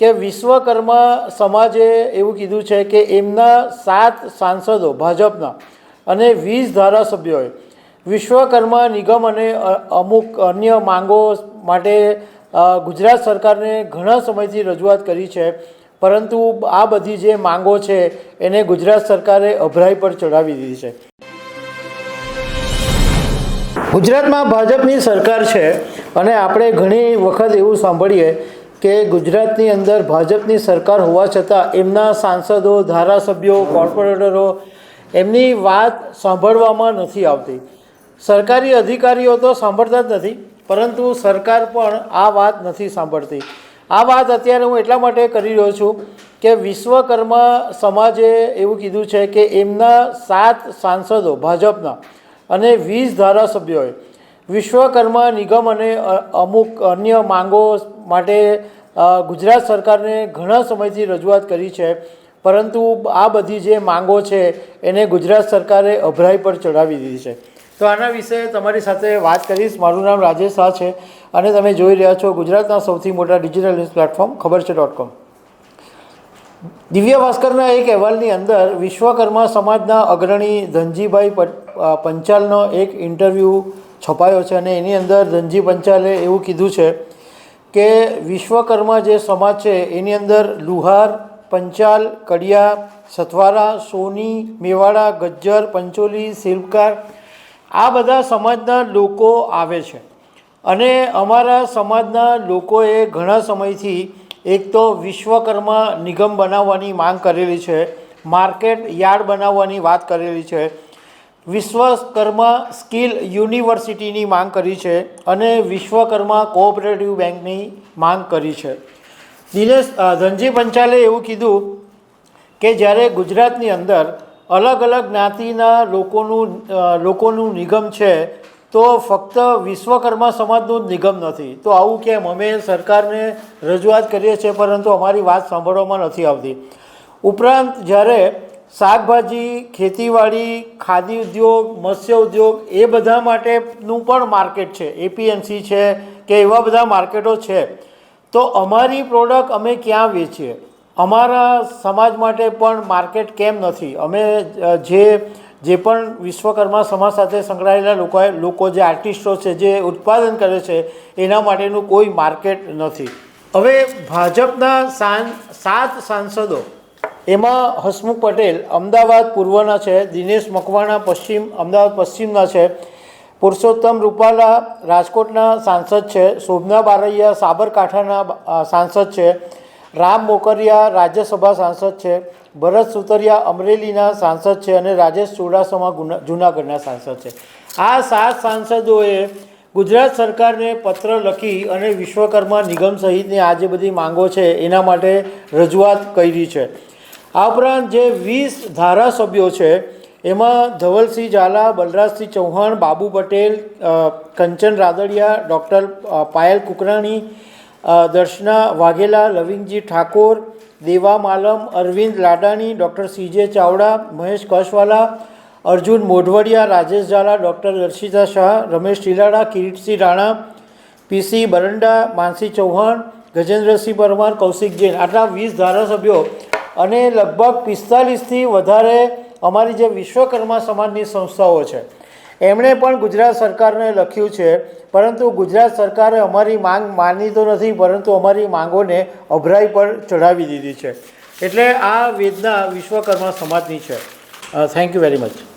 કે વિશ્વકર્મા સમાજે એવું કીધું છે કે એમના સાત સાંસદો ભાજપના અને વીસ ધારાસભ્યોએ વિશ્વકર્મા નિગમ અને અમુક અન્ય માંગો માટે ગુજરાત સરકારને ઘણા સમયથી રજૂઆત કરી છે. પરંતુ આ બધી જે માંગો છે, એને ગુજરાત સરકારે અભરાઈ પર ચડાવી દીધી છે. ગુજરાતમાં ભાજપની સરકાર છે અને આપણે ઘણી વખત એવું સાંભળીએ કે ગુજરાતની અંદર ભાજપની સરકાર હોવા છતાં એમના સાંસદો, ધારાસભ્યો, કોર્પોરેટરો એમની વાત સાંભળવામાં નથી આવતી. સરકારી અધિકારીઓ તો સાંભળતા જ નથી, પરંતુ સરકાર પણ આ વાત નથી સાંભળતી. આ વાત અત્યારે હું એટલા માટે કરી રહ્યો છું કે વિશ્વકર્મા સમાજે એવું કીધું છે કે એમના સાત સાંસદો ભાજપના અને વીસ ધારાસભ્યોએ વિશ્વકર્મા નિગમ અને અમુક અન્ય માંગો માટે ગુજરાત સરકારને ઘણા સમયથી રજૂઆત કરી છે. પરંતુ આ બધી જે માંગો છે, એને ગુજરાત સરકારે અભરાઈ પર ચડાવી દીધી છે. તો આના વિશે તમારી સાથે વાત કરીશ. મારું નામ રાજેશ શાહ છે અને તમે જોઈ રહ્યા છો ગુજરાતના સૌથી મોટા ડિજિટલ ન્યૂઝ પ્લેટફોર્મ, ખબર છે ડોટ કોમ દિવ્ય ભાસ્કરના એક અહેવાલની અંદર, વિશ્વકર્મા સમાજના અગ્રણી ધનજીભાઈ પંચાલનો એક ઇન્ટરવ્યૂ છપાયો છે અને એની અંદર ધનજી પંચાલે એવું કીધું છે કે વિશ્વકર્મા જે સમાજ છે, એની અંદર લુહાર, પંચાલ, કડિયા, સથવારા, સોની, મેવાડા, ગજ્જર, પંચોલી શિલ્પકાર આ બધા સમાજના લોકો આવે છે. અને અમારા સમાજના લોકોએ ઘણા સમયથી એક તો વિશ્વકર્મા નિગમ બનાવવાની માંગ કરેલી છે, માર્કેટ યાર્ડ બનાવવાની વાત કરેલી છે વિશ્વકર્મા સ્કિલ યુનિવર્સિટીની માંગ કરી છે અને વિશ્વકર્મા કોઓપરેટિવ બેંકની માંગ કરી છે. દિનેશ ધનજી પંચાલે એવું કીધું કે જ્યારે ગુજરાતની અંદર અલગ અલગ જ્ઞાતિના લોકોનું લોકોનું નિગમ છે, તો ફક્ત વિશ્વકર્મા સમાજનું જ નિગમ નથી. તો આવું કેમ? અમે સરકારને રજૂઆત કરીએ છીએ, પરંતુ અમારી વાત સાંભળવામાં નથી આવતી. ઉપરાંત જ્યારે શાકભાજી, ખેતીવાડી, ખાદી ઉદ્યોગ, મત્સ્ય ઉદ્યોગ, એ બધા માટેનું પણ માર્કેટ છે. એપીએમસી છે કે એવા બધા માર્કેટો છે. તો અમારી પ્રોડક્ટ અમે ક્યાં વેચીએ? અમારા સમાજ માટે પણ માર્કેટ કેમ નથી? અમે જે જે પણ વિશ્વકર્મા સમાજ સાથે સંકળાયેલા લોકો લોકો જે આર્ટિસ્ટો છે, જે ઉત્પાદન કરે છે, એના માટેનું કોઈ માર્કેટ નથી. હવે ભાજપના સાત સાંસદો એમાં હસમુખ પટેલ અમદાવાદ પૂર્વના છે, દિનેશ મકવાણા પશ્ચિમ, અમદાવાદ પશ્ચિમના છે, પુરુષોત્તમ રૂપાલા રાજકોટના સાંસદ છે, શોભના બારૈયા સાબરકાંઠાના સાંસદ છે, રામ મોકરિયા રાજ્યસભા સાંસદ છે, ભરત સુતરિયા અમરેલીના સાંસદ છે અને રાજેશ ચુડાસમા જૂનાગઢના સાંસદ છે. આ સાત સાંસદોએ ગુજરાત સરકારને પત્ર લખી અને વિશ્વકર્મા નિગમ સહિતની આ જે બધી માંગો છે, એના માટે રજૂઆત કરી છે. આ ઉપરાંત જે વીસ ધારાસભ્યો છે, એમાં Dhavalsinh Zala, Balrajsinh Chauhan, Babu Patel Kanchan Radadiya, doctor Payal Kukrani Darshana Vaghela, Lavingji Thakor, Deva Malam, Arvind Ladani, doctor CJ Chavda, Mahesh Kasvala, Arjun Modhwadia, Rajesh Zala, doctor Darshita Shah, Ramesh Tilara Kiritsinh Rana PC Baranda, Mansi Chauhan, Gajendrasinh Parmar, Kaushik Jain. આટલા વીસ ધારાસભ્યો અને લગભગ પિસ્તાલીસથી વધારે અમારી જે વિશ્વકર્મા સમાજની સંસ્થાઓ છે. એમણે પણ ગુજરાત સરકારને લખ્યું છે, પરંતુ ગુજરાત સરકારે અમારી માંગ માની તો નથી, પરંતુ અમારી માંગોને અભરાઈ પર ચઢાવી દીધી છે. એટલે આ વેદના વિશ્વકર્મા સમાજની છે. Thank you very much